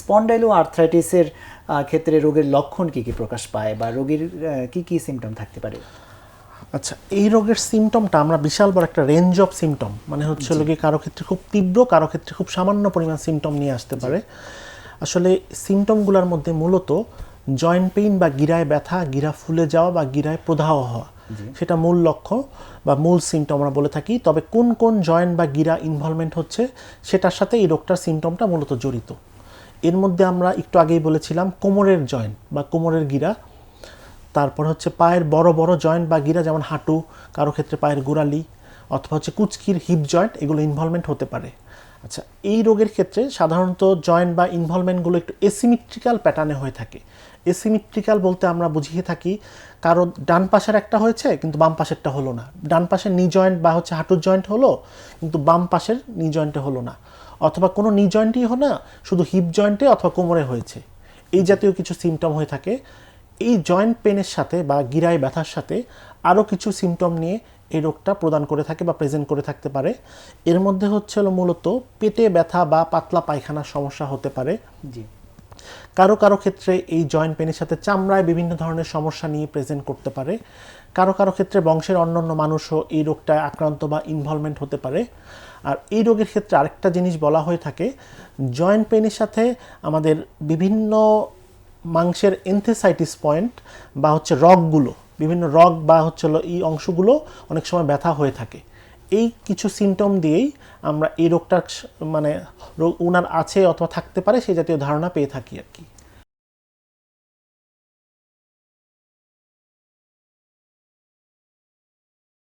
Spondylo আর্থ্রাইটিসের ক্ষেত্রে রোগের লক্ষণ কি কি প্রকাশ পায় বা রোগীর কি কি সিমটম থাকতে পারে? আচ্ছা এই রোগের সিমটমটা আমরা বিশাল বড় একটা রেঞ্জ অফ সিমটম মানে হচ্ছে লোকে কারও ক্ষেত্রে খুব তীব্র কারও ক্ষেত্রে খুব সামান্য পরিমাণ সিমটম নিয়ে আসতে পারে। আসলে সিমটমগুলোর মধ্যে মূলত জয়েন্ট পেইন বা গিরায় ব্যথা গিরা ফুলে যাওয়া বা গিরায় প্রদাহ হওয়া সেটা মূল লক্ষ্য বা মূল সিমটম আমরা বলে থাকি। তবে কোন কোন জয়েন্ট বা গিরা ইনভলভমেন্ট হচ্ছে সেটার সাথে এই রোগটার সিমটমটা মূলত জড়িত। এর মধ্যে আমরা একটু আগেই বলেছিলাম কোমরের জয়েন্ট বা কোমরের গিরা। তারপর হচ্ছে পায়ের বড় বড় জয়েন্ট বা গিরা, যেমন হাঁটু, কারও ক্ষেত্রে পায়ের গোড়ালি অথবা হচ্ছে কুচকির হিপ জয়েন্ট এগুলো ইনভলভমেন্ট হতে পারে। আচ্ছা এই রোগের ক্ষেত্রে সাধারণত জয়েন্ট বা ইনভলভমেন্টগুলো একটু এসিমেট্রিক্যাল প্যাটার্নে হয়ে থাকে। এসিমিট্রিক্যাল বলতে আমরা বুঝিয়ে থাকি, কারও ডান পাশের একটা হয়েছে, কিন্তু বাম পাশেরটা হলো না। ডান পাশের নি জয়েন্ট বা হচ্ছে হাঁটুর জয়েন্ট হলো, কিন্তু বাম পাশের নি জয়েন্টে হলো না। অথবা কোনো নি জয়েন্টই না, শুধু হিপ জয়েন্টে অথবা কোমরে হয়েছে। এই জাতীয় কিছু সিমটম হয়ে থাকে। এই জয়েন্ট পেনের সাথে বা গিরায় ব্যথার সাথে আরও কিছু সিমটম নিয়ে এই রোগটা প্রদান করে থাকে বা প্রেজেন্ট করে থাকতে পারে। এর মধ্যে হচ্ছে মূলত পেটে ব্যথা বা পাতলা পায়খানার সমস্যা হতে পারে। জি। কারও কারও ক্ষেত্রে এই জয়েন্ট পেনের সাথে চামড়ায় বিভিন্ন ধরনের সমস্যা নিয়ে প্রেজেন্ট করতে পারে। কারও কারও ক্ষেত্রে বংশের অন্যান্য মানুষও এই রোগটায় আক্রান্ত বা ইনভলভমেন্ট হতে পারে। আর এই রোগের ক্ষেত্রে আরেকটা জিনিস বলা হয়ে থাকে জয়েন্ট পেনের সাথে আমাদের বিভিন্ন মাংসের এনথেসাইটিস পয়েন্ট বা হচ্ছে রগগুলো, বিভিন্ন রগ বা হচ্ছে এই অংশগুলো অনেক সময় ব্যথা হয়ে থাকে। এই কিছু সিমটম দিয়েই আমরা এই রোগটা মানে রোগ ওনার আছে অথবা থাকতে পারে সেই জাতীয় ধারণা পেয়ে থাকি আর কি।